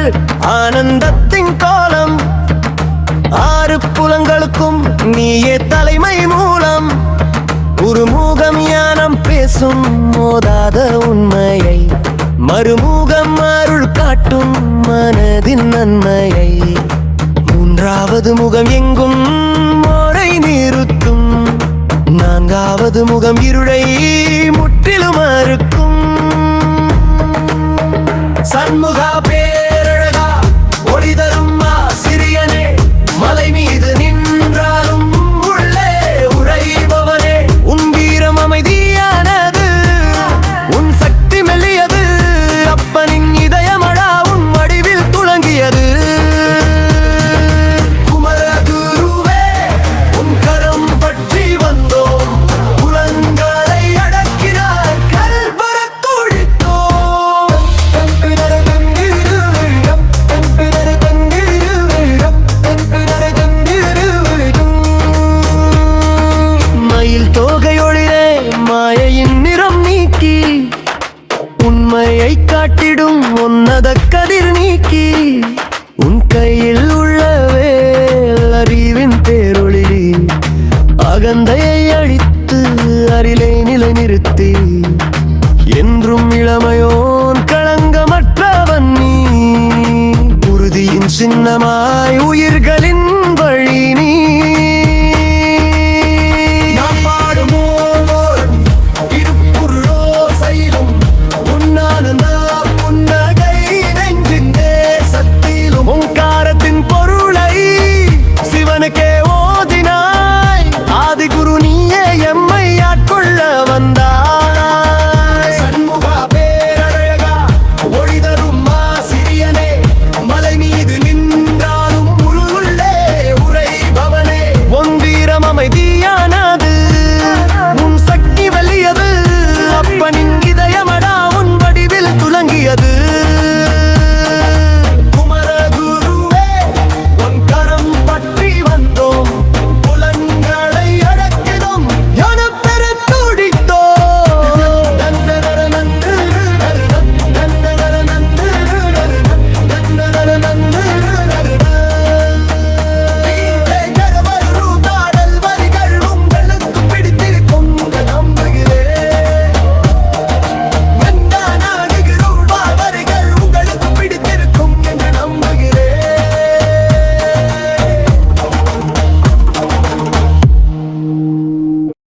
புலங்கள் ஆனந்தத்தின் கோலம். ஆறு புலங்களுக்கும் நீயே தலைமை மூலம். குருமுகம் ஞானம் பேசும் மோதாத உண்மையை. மறுமுகம் அருள் காட்டும் மனதின் நன்மையை. மூன்றாவது முகம் எங்கும் மோரை நிறுத்தும் நான்காவது முகம் இருளை முற்றிலும் அறுக்கும் சண்முகா பே காட்டிடும் உன்னத கதிர் நீக்கி. உன் கையில் உள்ள வேல் அறிவின் பேரொளி அகந்தையை அழித்து அரிலை நிலை நிறுத்தி என்றும் இளமையோ